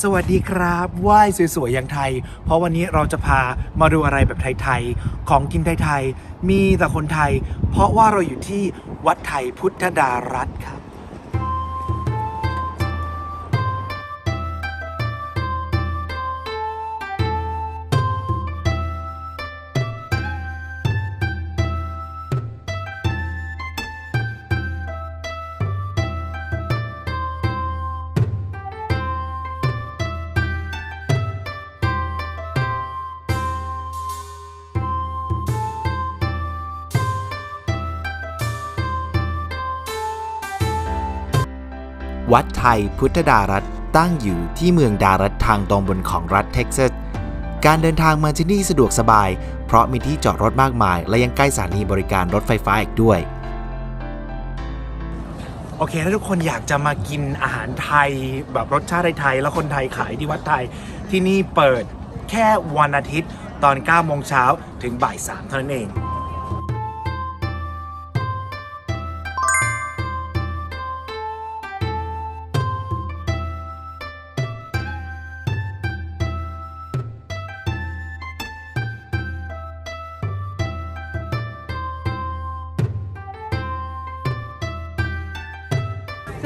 สวัสดีครับไหว้สวยๆอย่างไทย เพราะวันนี้เราจะพามาดูอะไรแบบไทยๆ ของกินไทยๆ มีแต่คนไทย เพราะว่าเราอยู่ที่วัดไทยพุทธดารัตครับ วัดไทยพุทธดารัตน์ตั้งอยู่ที่เมืองดารัตทางตอนบนของรัฐเท็กซัส การเดินทางมาที่นี่สะดวกสบาย เพราะมีที่จอดรถมากมาย และยังใกล้สถานีบริการรถไฟฟ้าอีกด้วย โอเคถ้าทุกคนอยากจะมากินอาหารไทยแบบรสชาติไทย แล้วคนไทยขายที่วัดไทยที่นี่เปิดแค่วันอาทิตย์ตอน9โมงเช้าถึงบ่าย3เท่านั้นเอง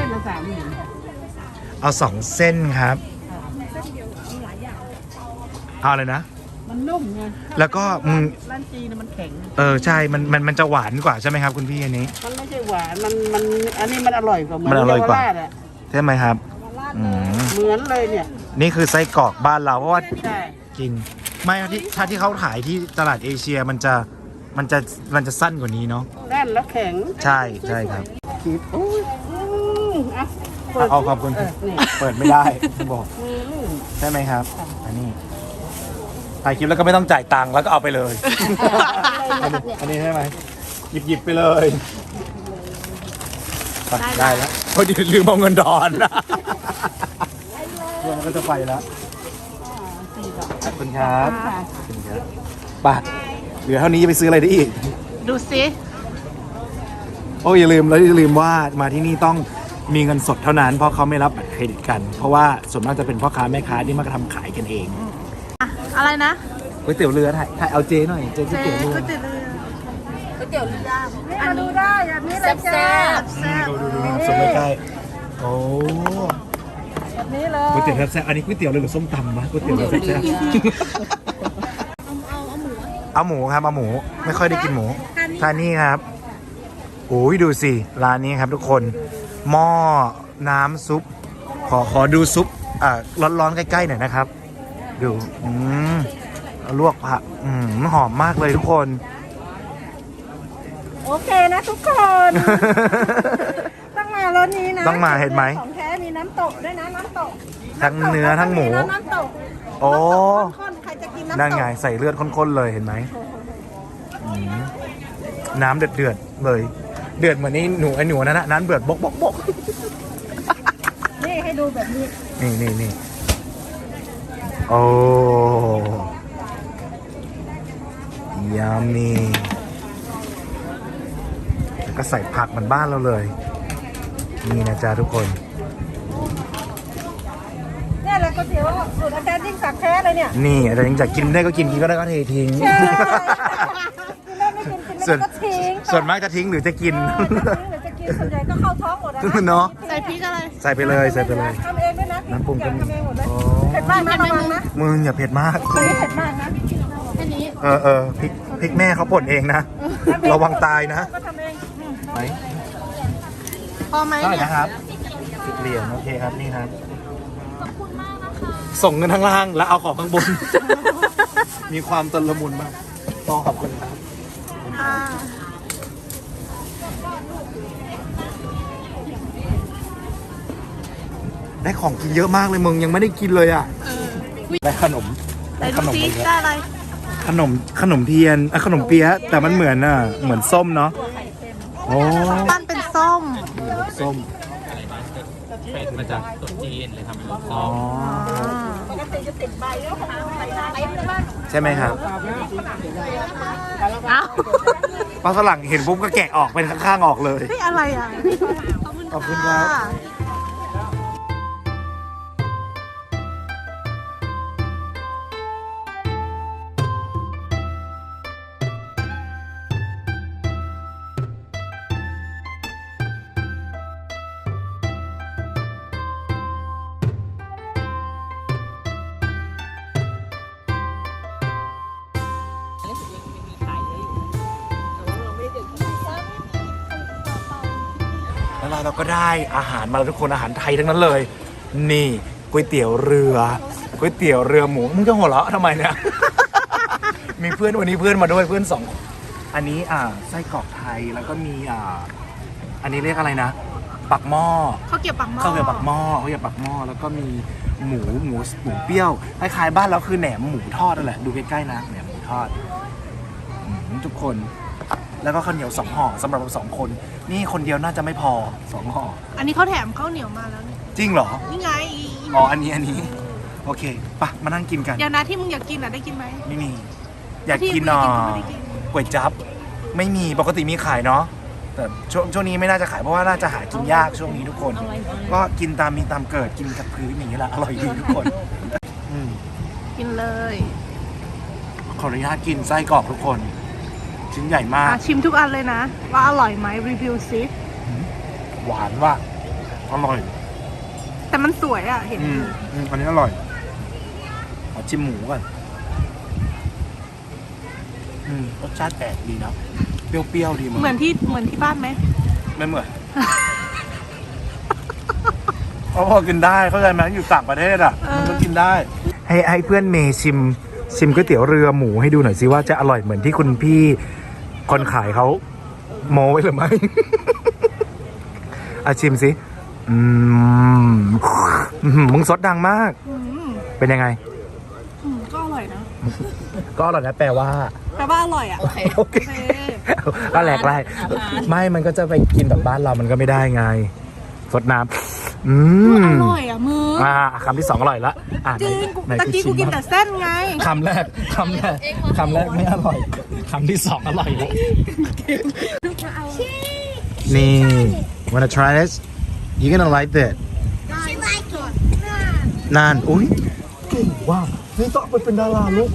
นละสามหมื่นเอาสองเส้นครับ เอาเลยนะ มันนุ่มไงแล้วก็อืม ร้านจีนน่ะมันแข็ง เออใช่มันมันมันจะหวานกว่าใช่ไหมครับคุณพี่อันนี้ มันไม่ใช่หวาน มันมันอันนี้มันอร่อยกว่าเหมือนมันอร่อยกว่าเยาวรชอะใช่ไหมครับอืมเหมือนเลยเนี่ยนี่คือไส้กรอกบ้านเราเพราะว่าใช่กิน ไม่ครับที่ถ้าที่เขาขายที่ตลาดเอเชียมันจะมันจะมันจะสั้นกว่านี้เนาะแน่นแล้วแข็งใช่ใช่ครับ คิดอุ้ย อืมอะเปิดเอาขอบคุณเออนี่เปิดไม่ได้บอกมือลูกใช่ไหมครับ อันนี้ถ่ายคลิปแล้วก็ไม่ต้องจ่ายตังค์แล้วก็เอาไปเลยอันนี้อันนี้ใช่ไหมหยิบหยิบไปเลยไปได้แล้วพอดีลืมเอาเงินดอนเพื่อนก็จะไปแล้วขอบคุณครับขอบคุณครับไปเหลือเท่านี้จะไปซื้ออะไรได้อีก ดูสิ โอ้ยอย่าลืมแล้วอย่าลืมว่ามาที่นี่ต้อง มีเงินสดเท่านั้นเพราะเขาไม่รับบัตรเครดิตกัน เพราะว่าส่วนมากจะเป็นพ่อค้าแม่ค้าที่มาทำขายกันเองอะไรนะก๋วยเตี๋ยวเรือถ่ายถ่ายเอาเจหน่อยเจก๋วยเตี๋ยวเรือก๋วยเตี๋ยวเรือก๋วยเตี๋ยวเรืออันนี้ได้อันนี้เลยจ้านี่ดูดูดูสมใกล้ๆโอ้แบบนี้เลก๋วยยเตี๋ยวแซ่บๆอันนี้ก๋วยเตี๋ยวเรือหรือส้มตำวะก๋วยเตี๋ยวเรือแซ่บๆเอาหมูครับเอาหมูไม่ค่อยได้กินหมูทานนี่ครับโอ้ยดูสิร้านนี้ครับทุกคน หม้อน้ำซุป ขอขอดูซุปอ่าร้อนๆใกล้ๆหน่อยนะครับ ดูอืมลวกผักอืมหอมมากเลยทุกคน โอเคนะทุกคน ต้องมารถนี้นะต้องมาเห็นไหมของแท้มีน้ำตกด้วยนะน้ำตกทั้งเนื้อทั้งหมู น้ำตกโอ้ข้นๆใครจะกินน้ำตกนั่นไงใส่เลือดข้นๆเลยเห็นไหมอืมน้ำเดือดเดือดๆเลย เดือดเหมือนนี่หนูไอ้หนูนั่นนะน้ำเดือดบกบกบกนี่ให้ดูแบบนี้ นี่นี่นี่โอ้ยามีแล้วก็ใส่ผักเหมือนบ้านเราเลย นี่นะจ๊ะทุกคนเนี่ยแหละก๋วยเตี๋ยวสูตรอาจารย์ยิ่งศักดิ์แท้เลยเนี่ยนี่แต่ยังจะกินไม่ได้ก็กินกินก็ได้ก็เททิ้ง ใช่กินได้ไม่กินกินไม่ส่วนได้ก็ทิ้ง ส่วนมากจะทิ้งหรือจะกินเออจะทิ้งหรือจะกินส่วนใหญ่ก็เข้าท้องหมดอะเนาะใส่พริกอะไร ใส่ไปเลยใส่ไปเลย ทำเองด้วยนะน้ำปรุงก็มี ทำเองหมดเลยโอ้เผ็ดมากนะระวังนะมึงอย่าเผ็ดมาก คนนี้เผ็ดมากนะแค่นี้เออเออพริกพริกแม่เขาป่นเองนะ ระวังตายนะก็ทำเองอืมไหมพอไหมได้เนี่ยนะครับสิบเหรียญโอเคครับนี่ครับส่งเงินข้างล่างแล้วเอาของข้างบน มีความตนละมุนมากต้องขอบคุณครับ อ่า ได้ของกินเยอะมากเลยมึงยังไม่ได้กินเลยอะเออได้ขนมไหนได้ขดูนมซิไปเยอะได้อะไรขนมขนมเทียนอะขนมเปี๊ยะแต่มันเหมือนอะเหมือนส้มเนาะโอ้ปั้นเป็นส้มส้มเป็ดมาจากตุ๊จีนเลยทำเป็นลูกอ๋ออ่าปกติจะติดใบแล้วของเราใส่ใบเลยว่าใช่ไหมครับเอ้าปลาฝรั่งเห็นปุ๊บก็แกะออกเป็นข้างๆออกเลยเฮ้ยอะไรอะขอบคุณครับะ แล้วเราก็ได้อาหารมาแล้วทุกคนอาหารไทยทั้งนั้นเลย นี่ก๋วยเตี๋ยวเรือก๋วยเตี๋ยวเรือหมูมึงจะหัวเราะทำไมเนี่ย มีเพื่อนวันนี้เพื่อนมาด้วยเพื่อนสองคนอันนี้อ่าไส้กรอกไทยแล้วก็มีอ่าอันนี้เรียกอะไรนะปักหม้อเขาวเก็บปักหม้อข้าวเกรี๊ยวปักหม้อข้าวเกรี๊ยวปักหม้อแล้วก็มีหมูหมูหมูเปรี้ยวคล้ายๆบ้านเราคือแหนมหมูทอดนั่นแหละดูใกล้ๆนะแหนมหมูทอดอืมทุกคน แล้วก็ข้าวเหนียวสองห่อสำหรับเราสองคน นี่คนเดียวน่าจะไม่พอสองห่ออันนี้เขาแถมข้าวเหนียวมาแล้วนี่จริงเหรอ นี่ไงอีอีอ๋อ อันนี้อันนี้ โอเคปะมานั่งกินกันเดี๋ยวนะที่มึงอยากกินอะได้กินไหม ไม่มี อยากที่กินมึอ่งออยากกินก็ไม่ได้กินก๋วยจั๊บไม่มีปกติมีขายเนาะแต่ช่วงช่วงนี้ไม่น่าจะขายเพราะว่าน่าจะหากินยากช่วงนี้ทุกคน ก็กินตามมีตามเกิดกินกับพื้นอย่างนี้แหละอร่อยดีทุกคนอืมกินเลย ขออนุญาตกินไส้กรอกทุกคน ชิ้นใหญ่มาก อะชิมทุกอันเลยนะ ว่าอร่อยไหมรีวิวซิหวานว่ะอร่อยแต่มันสวยอะเห็นอืมอืมอันนี้อร่อยขอชิมหมูก่อนอืมรสชาติแปลกดีนะเปรี้ยวๆดีมั้งเหมือนที่เหมือนที่บ้านไหมไม่เหมือน เขาพอกินได้เข้าใจไหมอยู่ต่างประเทศอะ มันก็กินได้ ให้ให้เพื่อนเมย์ชิมชิมก๋วยเตี๋ยวเรือหมูให้ดูหน่อยสิว่าจะอร่อยเหมือนที่คุณพี่ คนขายเขาโมไว้หรือไม่ อาชิมสิ อืมอื้อหือมึงซดดังมาก อืมเป็นยังไง อืมก็อร่อยนะ ก็อร่อยนะแปลว่า แปลว่าอร่อยอะ โอเค โอเค ก็แหลกไล่ไม่ มันก็จะไปกินแบบบ้านเรามันก็ไม่ได้ไง สดน้ำอืมอร่อยอะมืออ่าคำที่สองอร่อยละอะจริงไหนตะกี้กูกินแต่เส้นไงคำแรกคำแรกคำแรกไม่อร่อยคำที่สองอร่อยแล้วนี่ wanna try this you gonna like that นานอุ้ยเก่งว่ะนี่ต้องเอาไปเป็นดาราลูก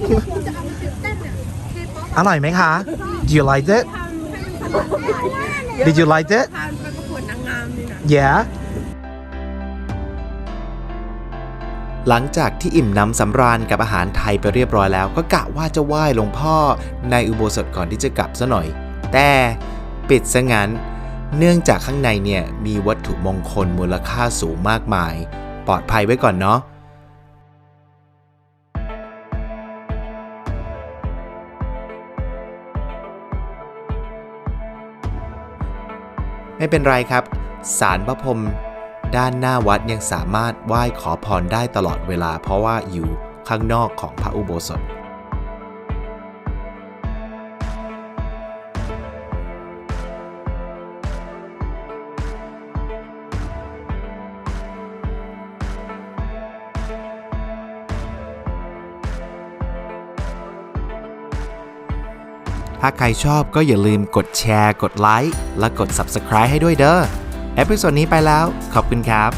อร่อยไหมคะ do you like it did you like it yeah หลังจากที่อิ่มน้ำสำราญกับอาหารไทยไปเรียบร้อยแล้ว ก็กะว่าจะไหว้หลวงพ่อในอุโบสถก่อนที่จะกลับซะหน่อย แต่ปิดซะงั้น เนื่องจากข้างในเนี่ยมีวัตถุมงคลมูลค่าสูงมากมาย ปลอดภัยไว้ก่อนเนาะไม่เป็นไรครับ สารพระพรมด้านหน้าวัดยังสามารถไหว้ขอพรได้ตลอดเวลา เพราะว่าอยู่ข้างนอกของพระอุโบสถ ถ้าใครชอบก็อย่าลืมกดแชร์ กดไลค์ และกด Subscribe ให้ด้วยเด้อ เอพิโซดนี้ไปแล้ว ขอบคุณครับ